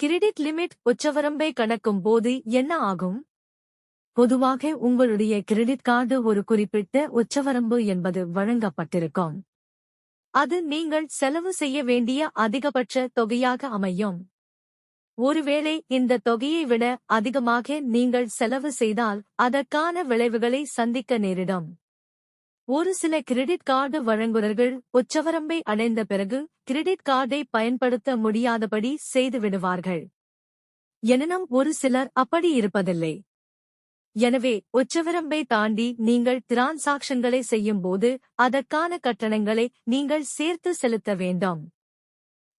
Credit limit உச்சவரம்பை கணக்கும் போது என்ன ஆகும்? பொதுவாக உங்களுடைய கிரெடிட் கார்டு ஒரு குறிப்பிட்ட உச்சவரம்பு என்பது வழங்கப்பட்டிருக்கும். அது நீங்கள் செலவு செய்ய வேண்டிய அதிகபட்ச தொகையாக அமையும். ஒருவேளை இந்த தொகையை விட அதிகமாக நீங்கள் செலவு செய்தால் அதற்கான விளைவுகளை சந்திக்க நேரிடும். ஒரு சில கிரெடிட் கார்டு வழங்குநர்கள் உச்சவரம்பை அடைந்த பிறகு கிரெடிட் கார்டை பயன்படுத்த முடியாதபடி செய்து விடுவார்கள். எனினும் ஒரு சிலர் அப்படி இருப்பதில்லை. எனவே உச்சவரம்பை தாண்டி நீங்கள் டிரான்சாக்ஷன்களை செய்யும்போது அதற்கான கட்டணங்களை நீங்கள் சேர்த்து செலுத்த வேண்டும்.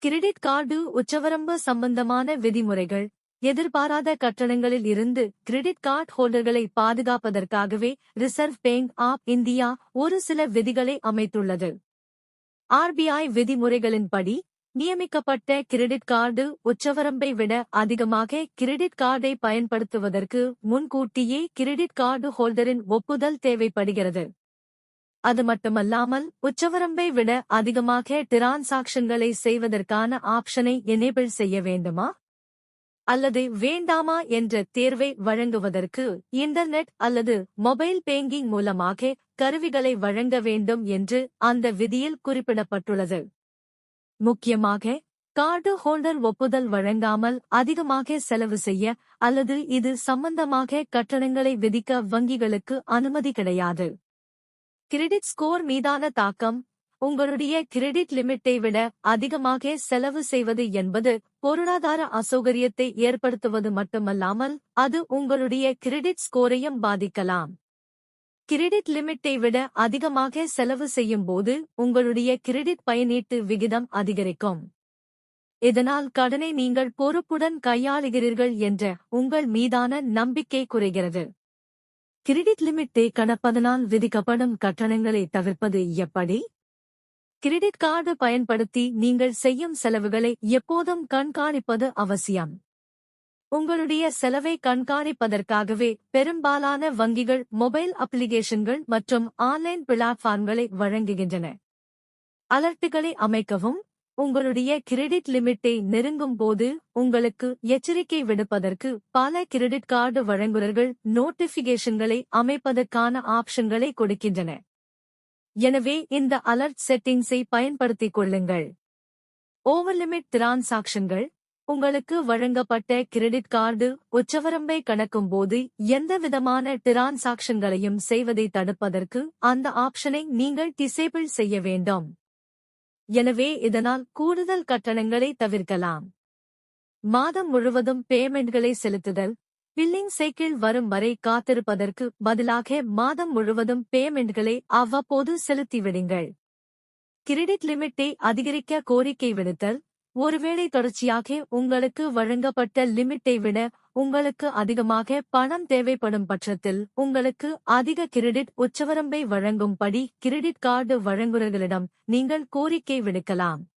கிரெடிட் கார்டு உச்சவரம்பு சம்பந்தமான விதிமுறைகள் எதிர்பாராத கட்டணங்களில் இருந்து கிரெடிட் கார்டு ஹோல்டர்களை பாதுகாப்பதற்காகவே ரிசர்வ் பேங்க் ஆப் இந்தியா ஒரு சில விதிகளை அமைத்துள்ளது. ஆர்பிஐ விதிமுறைகளின்படி நியமிக்கப்பட்ட கிரெடிட் கார்டு உச்சவரம்பை விட அதிகமாக கிரெடிட் கார்டை பயன்படுத்துவதற்கு முன்கூட்டியே கிரெடிட் கார்டு ஹோல்டரின் ஒப்புதல் தேவைப்படுகிறது. அது மட்டுமல்லாமல் உச்சவரம்பை விட அதிகமாக டிரான்சாக்ஷன்களை செய்வதற்கான ஆப்ஷனை எனேபிள் செய்ய வேண்டுமா? அல்லது வேண்டாமா என்ற தேர்வை வழங்குவதற்கு இன்டர்நெட் அல்லது மொபைல் பேங்கிங் மூலமாக கருவிகளை வழங்க வேண்டும் என்று அந்த விதியில் குறிப்பிடப்பட்டுள்ளது. முக்கியமாக கார்டு ஹோல்டர் ஒப்புதல் வழங்காமல் அதிகமாக செலவு செய்ய அல்லது இது சம்பந்தமாக கட்டணங்களை விதிக்க வங்கிகளுக்கு அனுமதி கிடையாது. கிரெடிட் ஸ்கோர் மீதான தாக்கம் உங்களுடைய கிரெடிட் லிமிட்டை விட அதிகமாக செலவு செய்வது என்பது பொருளாதார அசௌகரியத்தை ஏற்படுத்துவது மட்டுமல்லாமல் அது உங்களுடைய கிரெடிட் ஸ்கோரையும் பாதிக்கலாம். கிரெடிட் லிமிட்டை விட அதிகமாக செலவு செய்யும் போது உங்களுடைய கிரெடிட் பயனீட்டு விகிதம் அதிகரிக்கும். இதனால் கடனை நீங்கள் பொறுப்புடன் கையாளுகிறீர்கள் என்ற உங்கள் மீதான நம்பிக்கை குறைகிறது. கிரெடிட் லிமிட்டை கணப்பதனால் விதிக்கப்படும் கட்டணங்களை தவிர்ப்பது எப்படி? கிரெடிட் கார்டு பயன்படுத்தி நீங்கள் செய்யும் செலவுகளை எப்போதும் கண்காணிப்பது அவசியம். உங்களுடைய செலவை கண்காணிப்பதற்காகவே பெரும்பாலான வங்கிகள் மொபைல் அப்ளிகேஷன்கள் மற்றும் ஆன்லைன் பிளாட்ஃபார்ம்களை வழங்குகின்றன. அலர்ட்டுகளை அமைக்கவும் உங்களுடைய கிரெடிட் லிமிட்டை நெருங்கும் போது உங்களுக்கு எச்சரிக்கை விடுப்பதற்கு பல கிரெடிட் கார்டு வழங்குநர்கள் நோட்டிபிகேஷன்களை அமைப்பதற்கான ஆப்ஷன்களை கொடுக்கின்றன. எனவே இந்த அலர்ட் செட்டிங்ஸை பயன்படுத்திக் கொள்ளுங்கள். ஓவர் லிமிட் டிரான்சாக்ஷன்கள் உங்களுக்கு வழங்கப்பட்ட கிரெடிட் கார்டு உச்சவரம்பை கணக்கும் போது எந்தவிதமான டிரான்சாக்ஷன்களையும் செய்வதை தடுப்பதற்கு அந்த ஆப்ஷனை நீங்கள் டிசேபிள் செய்ய வேண்டும். எனவே இதனால் கூடுதல் கட்டணங்களை தவிர்க்கலாம். மாதம் முழுவதும் பேமெண்ட்களை செலுத்துதல் பில்லிங் சைக்கிள் வரும் வரை காத்திருப்பதற்கு பதிலாக மாதம் முழுவதும் பேமெண்ட்களை அவ்வப்போது செலுத்திவிடுங்கள். கிரெடிட் லிமிட்டை அதிகரிக்க கோரிக்கை விடுத்தல். ஒருவேளை தொடர்ச்சியாக உங்களுக்கு வழங்கப்பட்ட லிமிட்டை விட உங்களுக்கு அதிகமாக பணம் தேவைப்படும் பட்சத்தில் உங்களுக்கு அதிக கிரெடிட் உச்சவரம்பை வழங்கும்படி கிரெடிட் கார்டு வழங்குநர்களிடம் நீங்கள் கோரிக்கை விடுக்கலாம்.